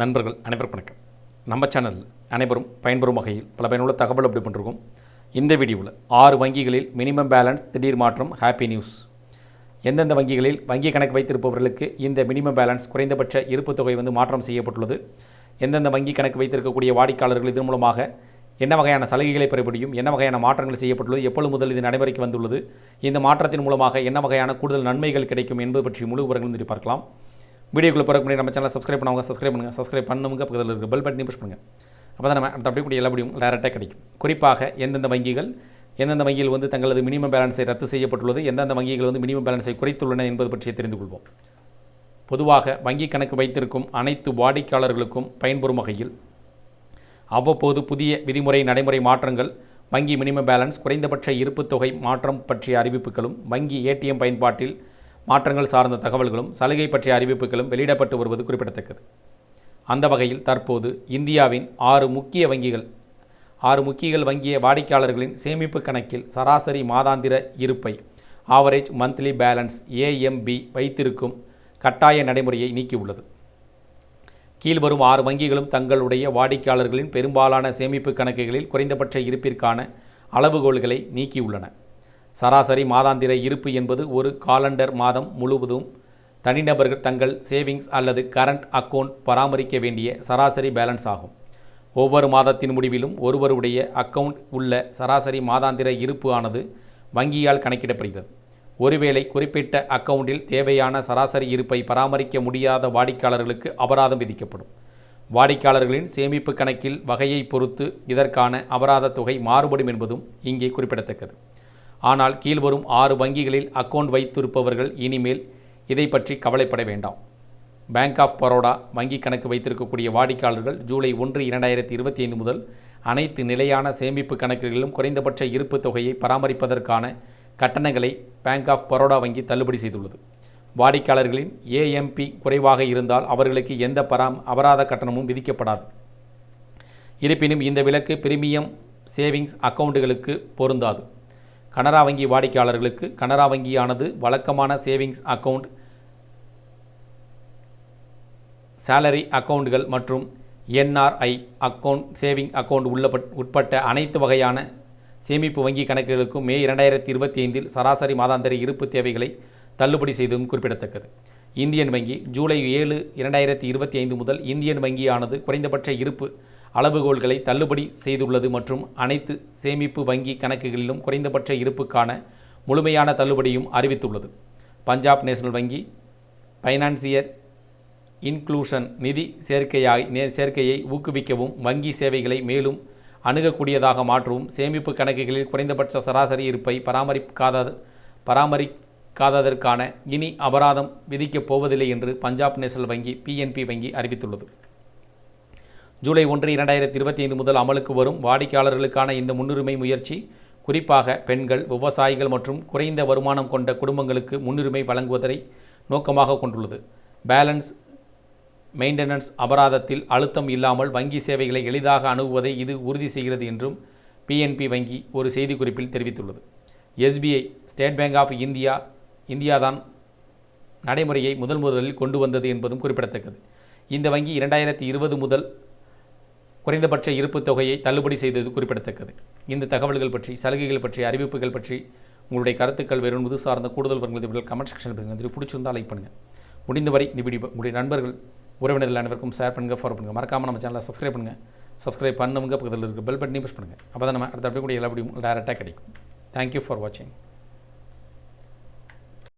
நண்பர்கள் அனைவரும் வணக்கம். நம்ம சேனல் அனைவரும் பயன்பெறும் வகையில் பல பயனுள்ள தகவல் அப்படி பண்ணிருக்கோம். இந்த வீடியோவில் ஆறு வங்கிகளில் மினிமம் பேலன்ஸ் திடீர் மாற்றம் ஹாப்பி நியூஸ் எந்தெந்த வங்கிகளில் வங்கி கணக்கு வைத்திருப்பவர்களுக்கு இந்த மினிமம் பேலன்ஸ் குறைந்தபட்ச இருப்பு தொகை வந்து மாற்றம் செய்யப்பட்டுள்ளது? எந்தெந்த வங்கி கணக்கு வைத்திருக்கக்கூடிய வாடிக்கையாளர்கள் இதன் மூலமாக என்ன வகையான சலுகைகளை பெற முடியும்? என்ன வகையான மாற்றங்கள் செய்யப்பட்டுள்ளது? எப்பொழுது முதல் இது நடைமுறைக்கு வந்துள்ளது? இந்த மாற்றத்தின் மூலமாக என்ன வகையான கூடுதல் நன்மைகள் கிடைக்கும் என்பது பற்றி முழு விவரங்கள் பார்க்கலாம். வீடியோக்குள்ளே பிறகு நம்ம சேனலை சப்ஸ்கிரைப் பண்ணுவாங்க சப்ஸ்கிரைப் பண்ணுங்கள் சப்ஸ்கிரைப் பண்ணுங்க பக்கத்தில் இருக்க பெல் பட்டனையும் புஷ் பண்ணுங்கள் அப்போ தான் நம்ம அடுத்த அப்படியே கூடிய எல்லா முடியும் டேரெக்டாக கிடைக்கும். குறிப்பாக எந்தெந்த வங்கிகள் எந்தெந்த வங்கியில் வந்து தங்களது மினிமம் பேலன்ஸை ரத்து செய்யப்பட்டுள்ளது எந்தெந்த வங்கிகள் வந்து மினிமம் பேலன்ஸை குறைத்துள்ளன என்பது பற்றி தெரிந்து கொள்வோம். பொதுவாக வங்கி கணக்கு வைத்திருக்கும் அனைத்து வாடிக்கையாளர்களுக்கும் பயன்பெறும் வகையில் அவ்வப்போது புதிய விதிமுறை நடைமுறை மாற்றங்கள் வங்கி மினிமம் பேலன்ஸ் குறைந்தபட்ச இருப்புத் தொகை மாற்றம் பற்றிய அறிவிப்புகளும் வங்கி ஏடிஎம் பயன்பாட்டில் மாற்றங்கள் சார்ந்த தகவல்களும் சலுகை பற்றிய அறிவிப்புகளும் வெளியிடப்பட்டு வருவது குறிப்பிடத்தக்கது. அந்த வகையில் தற்போது இந்தியாவின் ஆறு முக்கிய வங்கிகள் ஆறு முக்கியங்கள் வங்கிய வாடிக்கையாளர்களின் சேமிப்பு கணக்கில் சராசரி மாதாந்திர இருப்பை ஆவரேஜ் மந்த்லி பேலன்ஸ் ஏஎம்பி வைத்திருக்கும் கட்டாய நடைமுறையை நீக்கியுள்ளது. கீழ்வரும் ஆறு வங்கிகளும் தங்களுடைய வாடிக்கையாளர்களின் பெரும்பாலான சேமிப்பு கணக்குகளில் குறைந்தபட்ச இருப்பிற்கான அளவுகோல்களை நீக்கியுள்ளன. சராசரி மாதாந்திர இருப்பு என்பது ஒரு காலண்டர் மாதம் முழுவதும் தனிநபர்கள் தங்கள் சேவிங்ஸ் அல்லது கரண்ட் அக்கவுண்ட் பராமரிக்க வேண்டிய சராசரி பேலன்ஸ் ஆகும். ஒவ்வொரு மாதத்தின் முடிவிலும் ஒருவருடைய அக்கவுண்ட் உள்ள சராசரி மாதாந்திர இருப்பு ஆனது வங்கியால் கணக்கிடப்படுகிறது. ஒருவேளை குறிப்பிட்ட அக்கவுண்டில் தேவையான சராசரி இருப்பை பராமரிக்க முடியாத வாடிக்கையாளர்களுக்கு அபராதம் விதிக்கப்படும். வாடிக்கையாளர்களின் சேமிப்பு கணக்கில் வகையை பொறுத்து இதற்கான அபராத தொகை மாறுபடும் என்பதும் இங்கே குறிப்பிடத்தக்கது. ஆனால் கீழ்வரும் ஆறு வங்கிகளில் அக்கவுண்ட் வைத்திருப்பவர்கள் இனிமேல் இதை பற்றி கவலைப்பட வேண்டாம். பேங்க் ஆஃப் பரோடா வங்கி கணக்கு வைத்திருக்கக்கூடிய வாடிக்கையாளர்கள் ஜூலை ஒன்று இரண்டாயிரத்தி இருபத்தி ஐந்து முதல் அனைத்து நிலையான சேமிப்பு கணக்குகளிலும் குறைந்தபட்ச இருப்பு தொகையை பராமரிப்பதற்கான கட்டணங்களை பேங்க் ஆஃப் பரோடா வங்கி தள்ளுபடி செய்துள்ளது. வாடிக்கையாளர்களின் ஏஎம்பி குறைவாக இருந்தால் அவர்களுக்கு எந்த பராம் அபராத கட்டணமும் விதிக்கப்படாது. இருப்பினும் இந்த விலக்கு பிரீமியம் சேவிங்ஸ் அக்கவுண்டுகளுக்கு பொருந்தாது. கனரா வங்கி வாடிக்கையாளர்களுக்கு கனரா வங்கியானது வழக்கமான சேவிங்ஸ் அக்கவுண்ட் சேலரி அக்கவுண்டுகள் மற்றும் என்ஆர்ஐ அக்கவுண்ட் சேவிங் அக்கவுண்ட் உள்ள உட்பட்ட அனைத்து வகையான சேமிப்பு வங்கி கணக்குகளுக்கும் மே இரண்டாயிரத்தி இருபத்தி ஐந்தில் சராசரி மாதாந்திர இருப்பு தேவைகளை தள்ளுபடி செய்ததும் குறிப்பிடத்தக்கது. இந்தியன் வங்கி ஜூலை ஏழு இரண்டாயிரத்தி இருபத்தி ஐந்து முதல் இந்தியன் வங்கியானது குறைந்தபட்ச இருப்பு அளவுகோல்களை தள்ளுபடி செய்துள்ளது மற்றும் அனைத்து சேமிப்பு வங்கி கணக்குகளிலும் குறைந்தபட்ச இருப்புக்கான முழுமையான தள்ளுபடியும் அறிவித்துள்ளது. பஞ்சாப் நேஷனல் வங்கி ஃபைனான்சியர் இன்க்ளூஷன் நிதி சேர்க்கையாய் நே- சேர்க்கையை ஊக்குவிக்கவும் வங்கி சேவைகளை மேலும் அணுகக்கூடியதாக மாற்றவும் சேமிப்பு கணக்குகளில் குறைந்தபட்ச சராசரி இருப்பை பராமரிக்காத பராமரிக்காததற்கான இனி அபராதம் விதிக்கப் போவதில்லை என்று பஞ்சாப் நேஷனல் வங்கி பிஎன்பி வங்கி அறிவித்துள்ளது. ஜூலை ஒன்று இரண்டாயிரத்தி இருபத்தி ஐந்து முதல் அமலுக்கு வரும் வாடிக்கையாளர்களுக்கான இந்த முன்னுரிமை முயற்சி குறிப்பாக பெண்கள் விவசாயிகள் மற்றும் குறைந்த வருமானம் கொண்ட குடும்பங்களுக்கு முன்னுரிமை வழங்குவதை நோக்கமாக கொண்டுள்ளது. பேலன்ஸ் மெயின்டெனன்ஸ் அபராதத்தில் அழுத்தம் இல்லாமல் வங்கி சேவைகளை எளிதாக அணுகுவதை இது உறுதி செய்கிறது என்றும் பிஎன்பி வங்கி ஒரு செய்திக்குறிப்பில் தெரிவித்துள்ளது. SBI state bank of India இந்தியாதான் நடைமுறையை முதல் முதலில் கொண்டு வந்தது என்பதும் குறிப்பிடத்தக்கது. இந்த வங்கி இரண்டாயிரத்தி இருபது முதல் குறைந்தபட்ச இருப்புத் தொகையை தள்ளுபடி செய்தது குறிப்பிடத்தக்கது. இந்த தகவல்கள் பற்றி சலுகைகள் பற்றி அறிவிப்புகள் பற்றி உங்களுடைய கருத்துக்கள் வெறும் இது சார்ந்த கூடுதல் வருங்கள் கமெண்ட் செக்ஷனில் பண்ணுங்கள் பிடிச்சிருந்தால் லைக் பண்ணுங்கள் முடிந்தவரை இந்த வீடியோ உங்களுடைய நண்பர்கள் உறவினர்கள் அனைவருக்கும் ஷேர் பண்ணுங்கள் ஃபாலோ பண்ணுங்கள் மறக்காமல் நம்ம சேனலை சப்ஸ்கிரைப் பண்ணுங்கள் சப்ஸ்கிரைப் பண்ணுங்க பக்கத்தில் இருக்க பெல் பட்டனையும் ப்ரெஸ் பண்ணுங்கள் அப்போ தான் நம்ம அடுத்த அப்படியே கூட எல்லா வீடியோ டேரெக்டாக கிடைக்கும். தேங்க்யூ ஃபார் வாட்சிங்